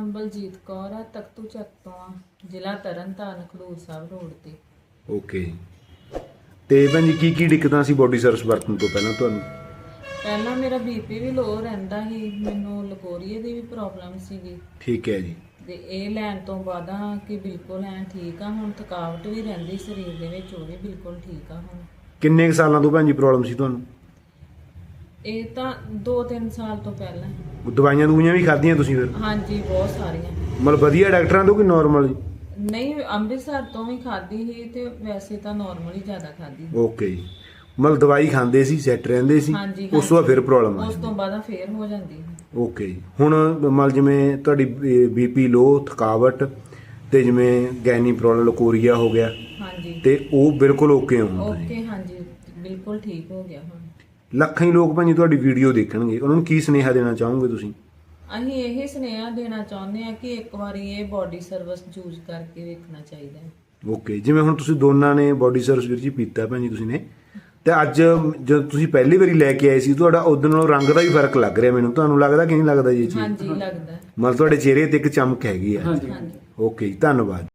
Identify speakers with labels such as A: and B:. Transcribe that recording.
A: ਨਾਮ ਬਲਜੀਤ ਕੌਰ ਆ ਤਖਤੂ ਚੱਕ ਤੋਂ ਆ ਜ਼ਿਲ੍ਹਾ ਤਰਨਤਾਰਨ ਖਡੂਰ ਸਾਹਿਬ ਰੋਡ ਤੇ।
B: ਓਕੇ ਤੇ ਭੈਣ ਜੀ ਕੀ ਕੀ ਦਿੱਕਤਾਂ ਸੀ ਬੋਡੀ ਸਰਵਿਸ ਵਰਤਣ ਤੋਂ ਪਹਿਲਾਂ ਤੁਹਾਨੂੰ?
A: ਪਹਿਲਾਂ ਮੇਰਾ ਬੀਪੀ ਵੀ ਲੋ ਰਹਿੰਦਾ ਸੀ ਮੈਨੂੰ ਲਕੋਰੀਏ ਦੀ ਵੀ ਪ੍ਰੋਬਲਮ ਸੀਗੀ।
B: ਠੀਕ ਹੈ ਜੀ।
A: ਤੇ ਇਹ ਲੈਣ ਤੋਂ ਬਾਅਦ ਆ ਕਿ ਬਿਲਕੁਲ ਐ ਠੀਕ ਆ ਹੁਣ ਥਕਾਵਟ ਵੀ ਰਹਿੰਦੀ ਸਰੀਰ ਦੇ ਵਿੱਚ ਉਹ ਵੀ ਬਿਲਕੁਲ ਠੀਕ ਆ ਹੁਣ।
B: ਕਿੰਨੇ ਕੁ ਸਾਲਾਂ ਤੋਂ ਭੈਣ ਜੀ ਪ੍ਰੋਬਲਮ ਸੀ ਤੁਹਾਨੂੰ?
A: ਇਹ ਤਾਂ 2-3 ਸਾਲ ਤੋਂ ਪਹਿਲਾਂ।
B: ਦਵਾਈਆਂ ਦੂਈਆਂ ਵੀ ਖਾਧੀਆਂ ਤੁਸੀਂ ਫਿਰ?
A: ਹਾਂਜੀ ਬਹੁਤ ਸਾਰੀਆਂ।
B: ਮਤਲਬ ਵਧੀਆ ਡਾਕਟਰਾਂ ਤੋਂ ਕਿ ਨਾਰਮਲ ਜੀ?
A: ਨਹੀਂ ਅੰਮ੍ਰਿਤਸਰ ਤੋਂ ਵੀ ਖਾਦੀ ਸੀ ਤੇ ਵੈਸੇ ਤਾਂ ਨਾਰਮਲੀ ਜ਼ਿਆਦਾ ਖਾਦੀ
B: ਓਕੇ ਜੀ। ਮਤਲਬ ਦਵਾਈ ਖਾਂਦੇ ਸੀ ਸੈੱਟ ਰਹਿੰਦੇ ਸੀ
A: ਹਾਂਜੀ,
B: ਉਸ ਤੋਂ ਬਾਅਦ ਫਿਰ ਪ੍ਰੋਬਲਮ ਆ
A: ਉਸ ਤੋਂ ਬਾਅਦ ਫੇਰ ਹੋ ਜਾਂਦੀ ਸੀ।
B: ਓਕੇ ਜੀ। ਹੁਣ ਮਤਲਬ ਜਿਵੇਂ ਤੁਹਾਡੀ ਬੀਪੀ ਲੋ ਥਕਾਵਟ ਤੇ ਜਿਵੇਂ ਗੈਨੀ ਪ੍ਰੋਬਲਮ ਲੋਕੋਰੀਆ ਹੋ ਗਿਆ
A: ਹਾਂਜੀ।
B: ਤੇ ਉਹ ਬਿਲਕੁਲ ਓਕੇ ਹੁੰਦਾ ਜੀ।
A: ਓਕੇ ਹਾਂਜੀ। ਬਿਲਕੁਲ ਠੀਕ ਹੋ ਗਿਆ ਹੁਣ।
B: ਲੱਖਾਂ ਹੀ ਲੋਕ ਭਾਜੀ ਤੁਹਾਡੀ ਵੀਡੀਓ ਦੇਖਣਗੇ। ਉਹਨਾਂ ਨੂੰ ਕੀ ਸੁਨੇਹਾ ਦੇਣਾ ਚਾਹੋਗੇ ਤੁਸੀਂ?
A: ਅਸੀਂ ਇਹ ਸੁਨੇਹਾ ਦੇਣਾ ਚਾਹੁੰਦੇ ਆ ਕਿ ਇੱਕ ਵਾਰੀ ਇਹ ਬਾਡੀ ਸਰਵਿਸ ਯੂਜ਼ ਕਰਕੇ ਵੇਖਣਾ ਚਾਹੀਦਾ ਹੈ।
B: ਓਕੇ ਜਿਵੇਂ ਹੁਣ ਤੁਸੀਂ ਦੋਨਾਂ ਨੇ ਬਾਡੀ ਸਰਵਿਸ ਵੀਰ ਜੀ ਪੀਤਾ ਭੈਣ ਜੀ ਤੁਸੀਂ ਨੇ ਤੇ ਅੱਜ ਜਦੋਂ ਤੁਸੀਂ ਪਹਿਲੀ ਵਾਰੀ ਲੈ ਕੇ ਆਏ ਸੀ ਤੁਹਾਡਾ ਉਦੋਂ ਨਾਲੋਂ ਰੰਗ ਦਾ ਵੀ ਫ਼ਰਕ ਲੱਗ ਰਿਹਾ ਮੈਨੂੰ। ਤੁਹਾਨੂੰ ਲੱਗਦਾ ਕਿ ਨਹੀਂ ਲੱਗਦਾ ਜੀ ਇਹ ਚੀਜ਼?
A: ਹਾਂਜੀ ਲੱਗਦਾ।
B: ਮਤਲਬ ਤੁਹਾਡੇ ਚਿਹਰੇ ਤੇ ਇੱਕ ਚਮਕ ਹੈਗੀ ਆ।
A: ਹਾਂਜੀ।
B: ਓਕੇ ਜੀ ਧੰਨਵਾਦ।